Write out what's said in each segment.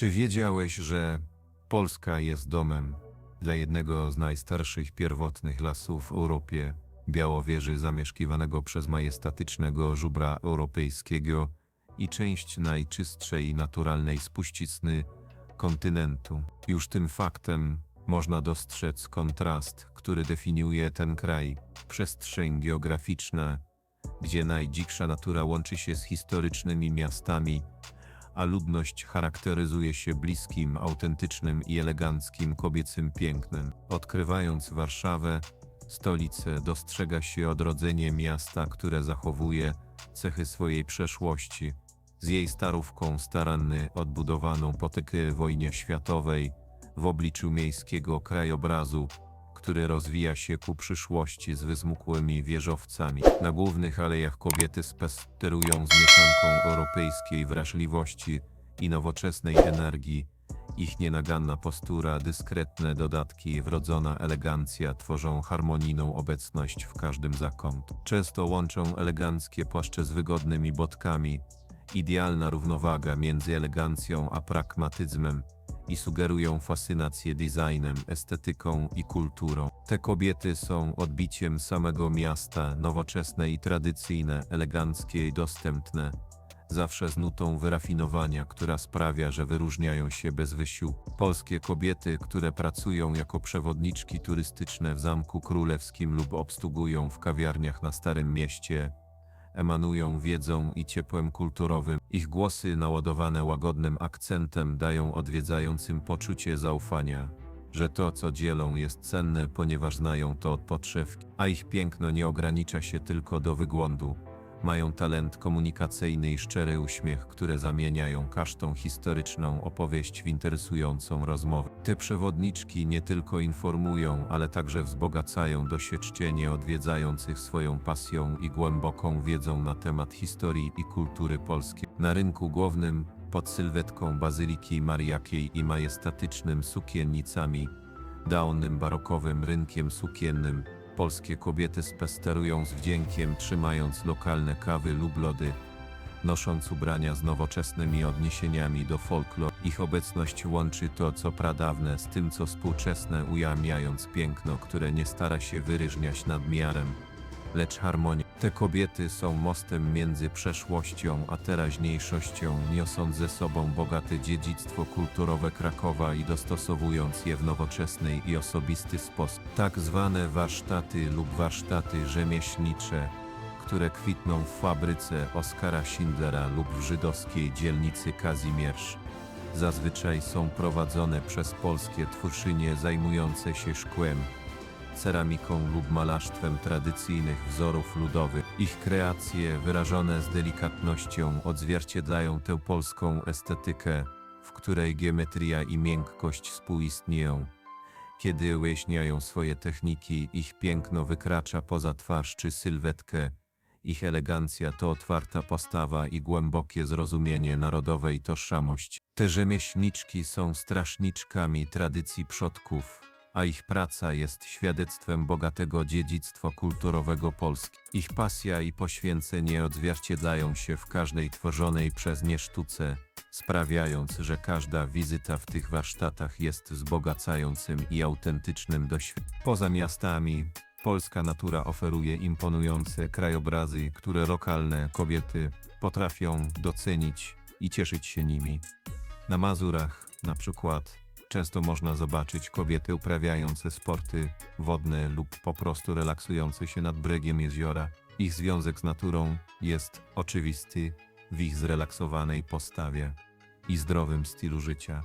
Czy wiedziałeś, że Polska jest domem dla jednego z najstarszych pierwotnych lasów w Europie, Białowieży zamieszkiwanego przez majestatycznego żubra europejskiego i część najczystszej naturalnej spuścizny kontynentu. Już tym faktem można dostrzec kontrast, który definiuje ten kraj, przestrzeń geograficzna, gdzie najdziksza natura łączy się z historycznymi miastami, a ludność charakteryzuje się bliskim, autentycznym i eleganckim kobiecym pięknem. Odkrywając Warszawę, stolicę, dostrzega się odrodzenie miasta, które zachowuje cechy swojej przeszłości. Z jej starówką staranny, odbudowaną po wojnie światowej, w obliczu miejskiego krajobrazu, który rozwija się ku przyszłości z wyzmukłymi wieżowcami. Na głównych alejach kobiety spacerują z mieszanką europejskiej wrażliwości i nowoczesnej energii. Ich nienaganna postura, dyskretne dodatki, wrodzona elegancja tworzą harmonijną obecność w każdym zakątku. Często łączą eleganckie płaszcze z wygodnymi botkami, idealna równowaga między elegancją a pragmatyzmem i sugerują fascynację designem, estetyką i kulturą. Te kobiety są odbiciem samego miasta, nowoczesne i tradycyjne, eleganckie i dostępne, zawsze z nutą wyrafinowania, która sprawia, że wyróżniają się bez wysiłku. Polskie kobiety, które pracują jako przewodniczki turystyczne w Zamku Królewskim lub obsługują w kawiarniach na Starym Mieście, emanują wiedzą i ciepłem kulturowym. Ich głosy naładowane łagodnym akcentem dają odwiedzającym poczucie zaufania, że to, co dzielą, jest cenne, ponieważ znają to od podszewki, a ich piękno nie ogranicza się tylko do wyglądu. Mają talent komunikacyjny i szczery uśmiech, które zamieniają każdą historyczną opowieść w interesującą rozmowę. Te przewodniczki nie tylko informują, ale także wzbogacają doświadczenie odwiedzających swoją pasją i głęboką wiedzą na temat historii i kultury polskiej. Na rynku głównym, pod sylwetką Bazyliki Mariakiej i majestatycznym sukiennicami, dawnym barokowym rynkiem sukiennym, Polskie kobiety spacerują z wdziękiem, trzymając lokalne kawy lub lody, nosząc ubrania z nowoczesnymi odniesieniami do folkloru. Ich obecność łączy to, co pradawne, z tym, co współczesne, ujawniając piękno, które nie stara się wyryżniać nadmiarem, lecz harmonią. Te kobiety są mostem między przeszłością a teraźniejszością, niosąc ze sobą bogate dziedzictwo kulturowe Krakowa i dostosowując je w nowoczesny i osobisty sposób. Tak zwane warsztaty lub warsztaty rzemieślnicze, które kwitną w fabryce Oskara Schindlera lub w żydowskiej dzielnicy Kazimierz. Zazwyczaj są prowadzone przez polskie twórczynie zajmujące się szkłem, ceramiką lub malarstwem tradycyjnych wzorów ludowych. Ich kreacje, wyrażone z delikatnością, odzwierciedlają tę polską estetykę, w której geometria i miękkość współistnieją. Kiedy ujaśniają swoje techniki, ich piękno wykracza poza twarz czy sylwetkę. Ich elegancja to otwarta postawa i głębokie zrozumienie narodowej tożsamości. Te rzemieślniczki są strażniczkami tradycji przodków, a ich praca jest świadectwem bogatego dziedzictwa kulturowego Polski. Ich pasja i poświęcenie odzwierciedlają się w każdej tworzonej przez nie sztuce, sprawiając, że każda wizyta w tych warsztatach jest wzbogacającym i autentycznym doświadczeniem. Poza miastami, polska natura oferuje imponujące krajobrazy, które lokalne kobiety potrafią docenić i cieszyć się nimi. Na Mazurach, na przykład, Często można zobaczyć kobiety uprawiające sporty wodne lub po prostu relaksujące się nad brzegiem jeziora. Ich związek z naturą jest oczywisty w ich zrelaksowanej postawie i zdrowym stylu życia.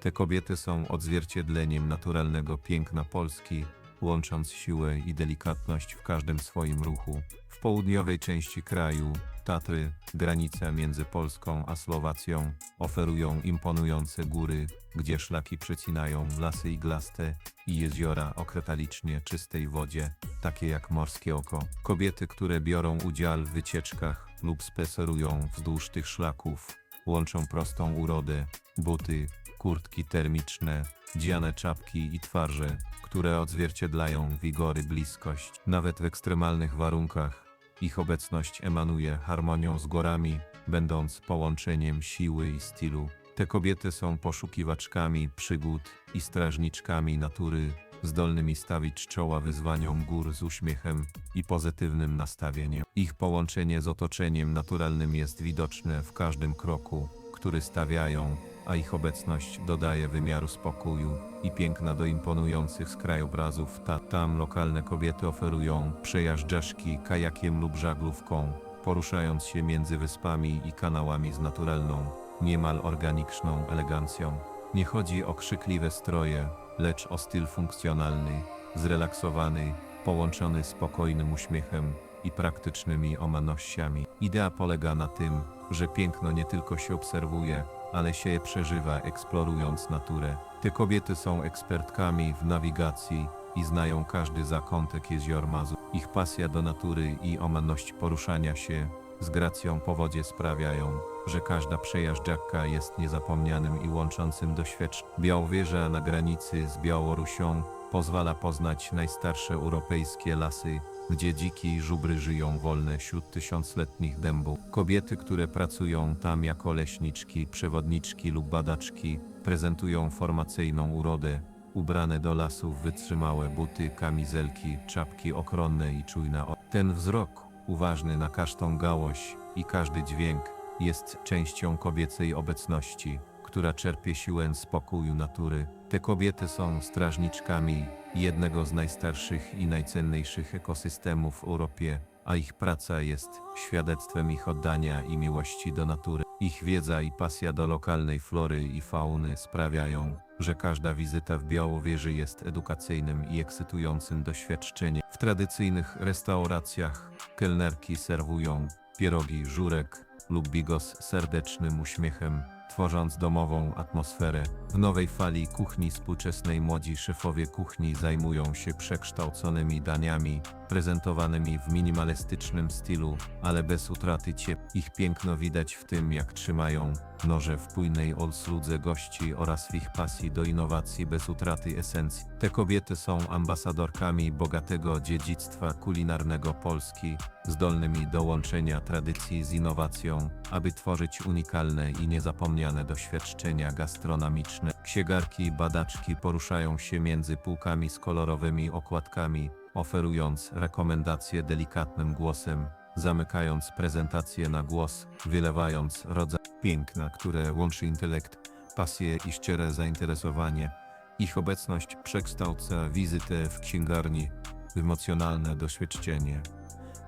Te kobiety są odzwierciedleniem naturalnego piękna Polski, łącząc siłę i delikatność w każdym swoim ruchu. W południowej części kraju Tatry, granica między Polską a Słowacją, oferują imponujące góry, gdzie szlaki przecinają lasy iglaste i jeziora o krystalicznie czystej wodzie, takie jak morskie oko. Kobiety, które biorą udział w wycieczkach lub spacerują wzdłuż tych szlaków, łączą prostą urodę, buty, kurtki termiczne, dziane czapki i twarze, które odzwierciedlają wigory bliskość. Nawet w ekstremalnych warunkach ich obecność emanuje harmonią z górami, będąc połączeniem siły i stylu. Te kobiety są poszukiwaczkami przygód i strażniczkami natury, zdolnymi stawić czoła wyzwaniom gór z uśmiechem i pozytywnym nastawieniem. Ich połączenie z otoczeniem naturalnym jest widoczne w każdym kroku, który stawiają, a ich obecność dodaje wymiaru spokoju i piękna do imponujących z krajobrazów. Ta, tam lokalne kobiety oferują przejażdżaszki kajakiem lub żaglówką, poruszając się między wyspami i kanałami z naturalną, niemal organiczną elegancją. Nie chodzi o krzykliwe stroje, lecz o styl funkcjonalny, zrelaksowany, połączony spokojnym uśmiechem i praktycznymi omanościami. Idea polega na tym, że piękno nie tylko się obserwuje, ale się je przeżywa eksplorując naturę. Te kobiety są ekspertkami w nawigacji i znają każdy zakątek jezior Mazur. Ich pasja do natury i omanność poruszania się z gracją po wodzie sprawiają, że każda przejażdżaka jest niezapomnianym i łączącym doświadczeniem. Białowieża na granicy z Białorusią pozwala poznać najstarsze europejskie lasy, gdzie dziki żubry żyją wolne wśród tysiącletnich dębów. Kobiety, które pracują tam jako leśniczki, przewodniczki lub badaczki, prezentują formacyjną urodę, ubrane do lasów wytrzymałe buty, kamizelki, czapki ochronne i czujna. Ten wzrok, uważny na każdą gałąź i każdy dźwięk, jest częścią kobiecej obecności, która czerpie siłę z pokoju natury. Te kobiety są strażniczkami jednego z najstarszych i najcenniejszych ekosystemów w Europie, a ich praca jest świadectwem ich oddania i miłości do natury. Ich wiedza i pasja do lokalnej flory i fauny sprawiają, że każda wizyta w Białowieży jest edukacyjnym i ekscytującym doświadczeniem. W tradycyjnych restauracjach kelnerki serwują pierogi, żurek lub bigos z serdecznym uśmiechem, tworząc domową atmosferę. W nowej fali kuchni współczesnej młodzi szefowie kuchni zajmują się przekształconymi daniami, prezentowanymi w minimalistycznym stylu, ale bez utraty ciep. Ich piękno widać w tym, jak trzymają noże w płynnej obsłudze gości oraz w ich pasji do innowacji bez utraty esencji. Te kobiety są ambasadorkami bogatego dziedzictwa kulinarnego Polski, zdolnymi do łączenia tradycji z innowacją, aby tworzyć unikalne i niezapomniane doświadczenia gastronomiczne. Księgarki i badaczki poruszają się między półkami z kolorowymi okładkami, oferując rekomendacje delikatnym głosem, zamykając prezentację na głos, wylewając rodzaj piękna, które łączy intelekt, pasję i szczere zainteresowanie. Ich obecność przekształca wizytę w księgarni w emocjonalne doświadczenie.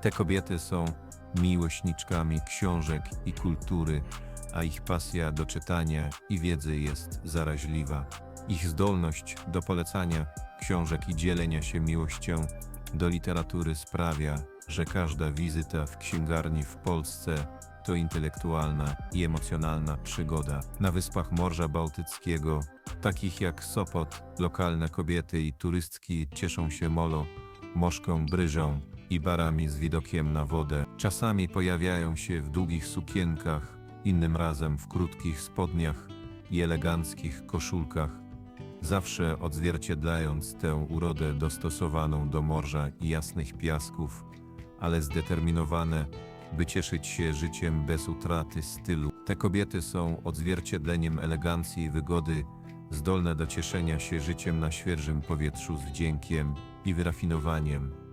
Te kobiety są miłośniczkami książek i kultury, a ich pasja do czytania i wiedzy jest zaraźliwa. Ich zdolność do polecania książek i dzielenia się miłością do literatury sprawia, że każda wizyta w księgarni w Polsce to intelektualna i emocjonalna przygoda. Na wyspach Morza Bałtyckiego, takich jak Sopot, lokalne kobiety i turystki cieszą się molo, moszką bryżą i barami z widokiem na wodę. Czasami pojawiają się w długich sukienkach, innym razem w krótkich spodniach i eleganckich koszulkach, zawsze odzwierciedlając tę urodę dostosowaną do morza i jasnych piasków, ale zdeterminowane, by cieszyć się życiem bez utraty stylu. Te kobiety są odzwierciedleniem elegancji i wygody, zdolne do cieszenia się życiem na świeżym powietrzu z wdziękiem i wyrafinowaniem.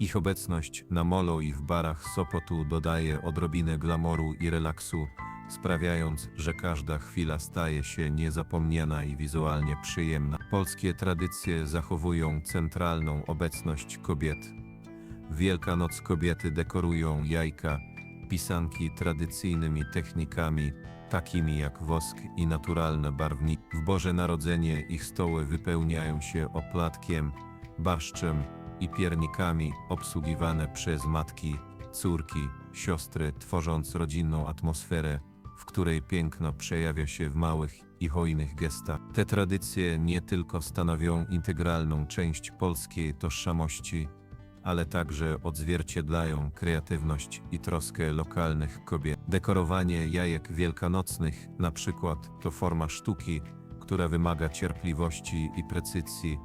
Ich obecność na molo i w barach Sopotu dodaje odrobinę glamoru i relaksu, sprawiając, że każda chwila staje się niezapomniana i wizualnie przyjemna. Polskie tradycje zachowują centralną obecność kobiet. Wielkanoc kobiety dekorują jajka, pisanki tradycyjnymi technikami, takimi jak wosk i naturalne barwniki. W Boże Narodzenie ich stoły wypełniają się oplatkiem, barszczem i piernikami obsługiwane przez matki, córki, siostry, tworząc rodzinną atmosferę, w której piękno przejawia się w małych i hojnych gestach. Te tradycje nie tylko stanowią integralną część polskiej tożsamości, ale także odzwierciedlają kreatywność i troskę lokalnych kobiet. Dekorowanie jajek wielkanocnych, na przykład, to forma sztuki, która wymaga cierpliwości i precyzji,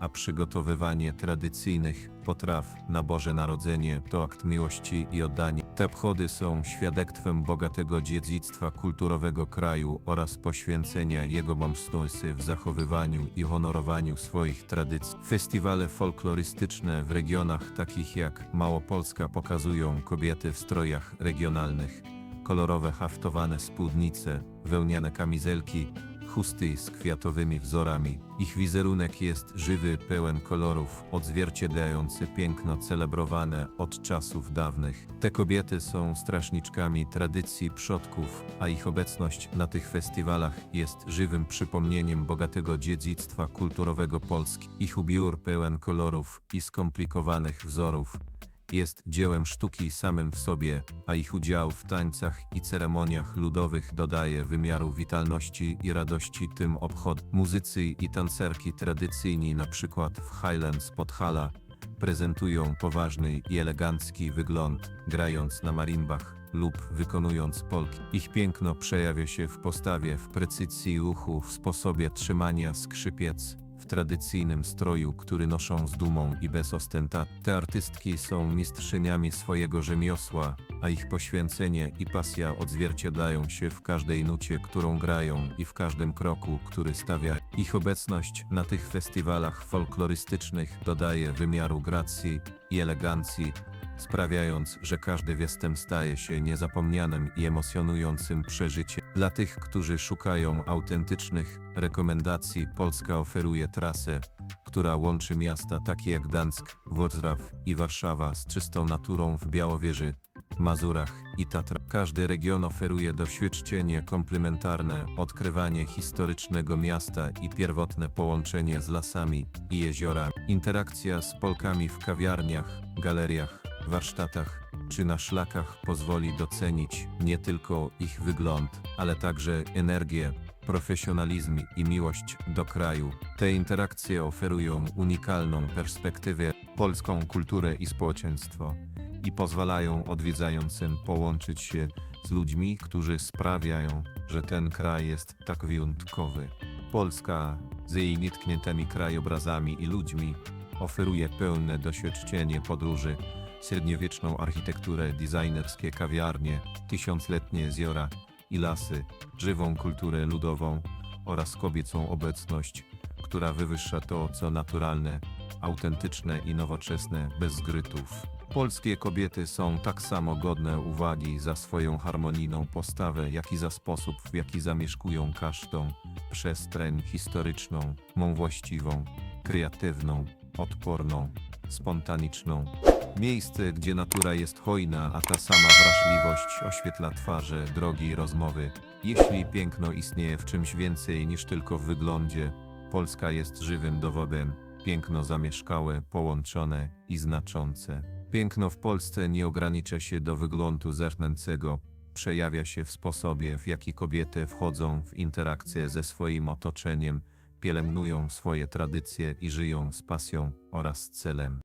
a przygotowywanie tradycyjnych potraw na Boże Narodzenie to akt miłości i oddania. Te obchody są świadectwem bogatego dziedzictwa kulturowego kraju oraz poświęcenia jego mąstosy w zachowywaniu i honorowaniu swoich tradycji. Festiwale folklorystyczne w regionach takich jak Małopolska pokazują kobiety w strojach regionalnych, kolorowe haftowane spódnice, wełniane kamizelki, chusty z kwiatowymi wzorami. Ich wizerunek jest żywy, pełen kolorów, odzwierciedlający piękno celebrowane od czasów dawnych. Te kobiety są strażniczkami tradycji przodków, a ich obecność na tych festiwalach jest żywym przypomnieniem bogatego dziedzictwa kulturowego Polski. Ich ubiór pełen kolorów i skomplikowanych wzorów jest dziełem sztuki samym w sobie, a ich udział w tańcach i ceremoniach ludowych dodaje wymiaru witalności i radości tym obchodom. Muzycy i tancerki tradycyjni przykład w Highlands Podhala prezentują poważny i elegancki wygląd, grając na marimbach lub wykonując polki. Ich piękno przejawia się w postawie, w precyzji ruchu, w sposobie trzymania skrzypiec, w tradycyjnym stroju, który noszą z dumą i bez ostentacji. Te artystki są mistrzyniami swojego rzemiosła, a ich poświęcenie i pasja odzwierciedlają się w każdej nucie, którą grają i w każdym kroku, który stawia. Ich obecność na tych festiwalach folklorystycznych dodaje wymiaru gracji i elegancji, sprawiając, że każdy występ staje się niezapomnianym i emocjonującym przeżyciem. Dla tych, którzy szukają autentycznych rekomendacji, Polska oferuje trasę, która łączy miasta takie jak Gdańsk, Wrocław i Warszawa z czystą naturą w Białowieży, Mazurach i Tatra. Każdy region oferuje doświadczenie komplementarne, odkrywanie historycznego miasta i pierwotne połączenie z lasami i jeziorami. Interakcja z Polkami w kawiarniach, galeriach, warsztatach czy na szlakach pozwoli docenić nie tylko ich wygląd, ale także energię, profesjonalizm i miłość do kraju. Te interakcje oferują unikalną perspektywę, polską kulturę i społeczeństwo i pozwalają odwiedzającym połączyć się z ludźmi, którzy sprawiają, że ten kraj jest tak wyjątkowy. Polska z jej nietkniętymi krajobrazami i ludźmi oferuje pełne doświadczenie podróży, średniowieczną architekturę, designerskie kawiarnie, tysiącletnie jeziora i lasy, żywą kulturę ludową oraz kobiecą obecność, która wywyższa to, co naturalne, autentyczne i nowoczesne, bez zgrytów. Polskie kobiety są tak samo godne uwagi za swoją harmonijną postawę, jak i za sposób, w jaki zamieszkują każdą przestrzeń historyczną, mą właściwą, kreatywną, odporną, spontaniczną. Miejsce, gdzie natura jest hojna, a ta sama wrażliwość oświetla twarze, drogi i rozmowy. Jeśli piękno istnieje w czymś więcej niż tylko w wyglądzie, Polska jest żywym dowodem. Piękno zamieszkałe, połączone i znaczące. Piękno w Polsce nie ogranicza się do wyglądu zewnętrznego, przejawia się w sposobie, w jaki kobiety wchodzą w interakcję ze swoim otoczeniem, pielęgnują swoje tradycje i żyją z pasją oraz celem.